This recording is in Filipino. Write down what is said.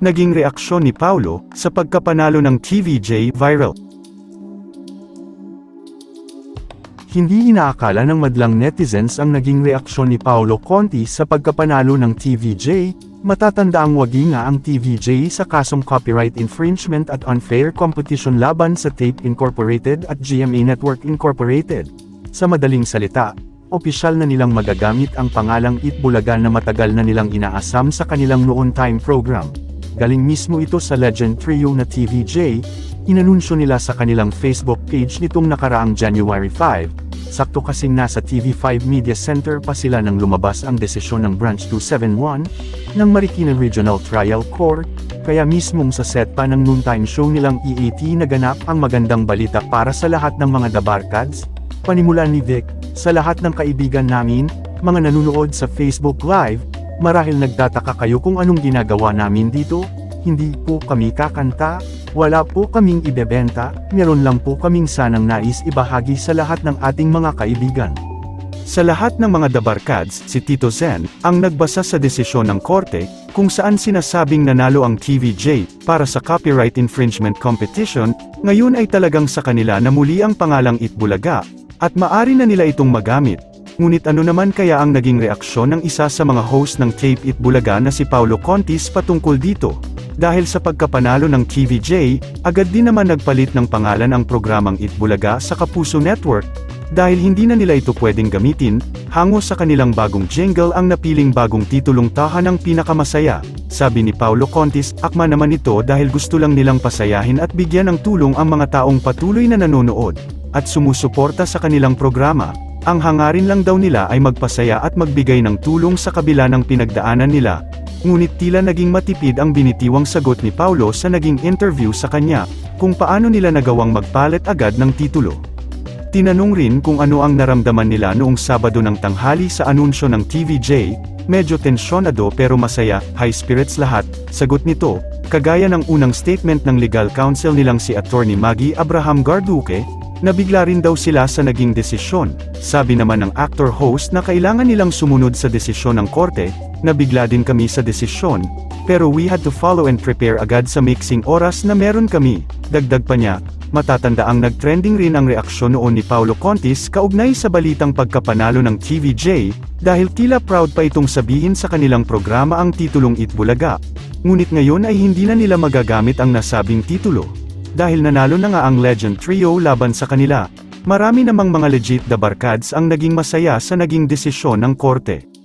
naging reaksyon ni Paulo sa pagkapanalo ng TVJ viral. Hindi inaakala ng madlang netizens ang naging reaksyon ni Paolo Conti sa pagkapanalo ng TVJ, matatanda ang wagi nga ang TVJ sa kasong copyright infringement at unfair competition laban sa Tape Incorporated at GMA Network Incorporated. Sa madaling salita, opisyal na nilang magagamit ang pangalang Itbulaga na matagal na nilang inaasam sa kanilang noon time program. Galing mismo ito sa legend trio na TVJ, inanunsyo nila sa kanilang Facebook page nitong nakaraang January 5, sakto kasing nasa TV5 Media Center pa sila nang lumabas ang desisyon ng Branch 271 ng Marikina Regional Trial Court, kaya mismong sa set pa ng noontime show nilang EAT naganap ang magandang balita para sa lahat ng mga Dabarkads, panimulan ni Vic, sa lahat ng kaibigan namin, mga nanonood sa Facebook Live, marahil nagtataka kayo kung anong ginagawa namin dito, hindi po kami kakanta, wala po kaming ibebenta, meron lang po kaming sanang nais ibahagi sa lahat ng ating mga kaibigan. Sa lahat ng mga dabarkads, si Tito Zen, ang nagbasa sa desisyon ng korte, kung saan sinasabing nanalo ang TVJ, para sa copyright infringement competition, ngayon ay talagang sa kanila na muli ang pangalang Itbulaga, at maari na nila itong magamit. Ngunit ano naman kaya ang naging reaksyon ng isa sa mga host ng Tape Itbulaga na si Paulo Contis patungkol dito? Dahil sa pagkapanalo ng TVJ, agad din naman nagpalit ng pangalan ang programang Itbulaga sa Kapuso Network, dahil hindi na nila ito pwedeng gamitin, hango sa kanilang bagong jingle ang napiling bagong titulong tahan ng pinakamasaya. Sabi ni Paulo Contis, akma naman ito dahil gusto lang nilang pasayahin at bigyan ng tulong ang mga taong patuloy na nanonood, at sumusuporta sa kanilang programa. Ang hangarin lang daw nila ay magpasaya at magbigay ng tulong sa kabila ng pinagdaanan nila. Ngunit tila naging matipid ang binitiwang sagot ni Paulo sa naging interview sa kanya, kung paano nila nagawang magpalit agad ng titulo. Tinanong rin kung ano ang naramdaman nila noong Sabado ng tanghali sa anunsyo ng TVJ, medyo tensyonado pero masaya, high spirits lahat, sagot nito, kagaya ng unang statement ng legal counsel nilang si Attorney Maggie Abraham Garduque, Nabigla rin daw sila sa naging desisyon. Sabi naman ng actor-host na kailangan nilang sumunod sa desisyon ng korte, nabigla din kami sa desisyon, pero we had to follow and prepare agad sa mixing oras na meron kami. Dagdag pa niya, matatanda ang nagtrending rin ang reaksyon noon ni Paulo Contis kaugnay sa balitang pagkapanalo ng TVJ, dahil tila proud pa itong sabihin sa kanilang programa ang titulong Itbulaga. Ngunit ngayon ay hindi na nila magagamit ang nasabing titulo. Dahil nanalo na nga ang Legend Trio laban sa kanila, marami namang mga legit dabarkads ang naging masaya sa naging desisyon ng korte.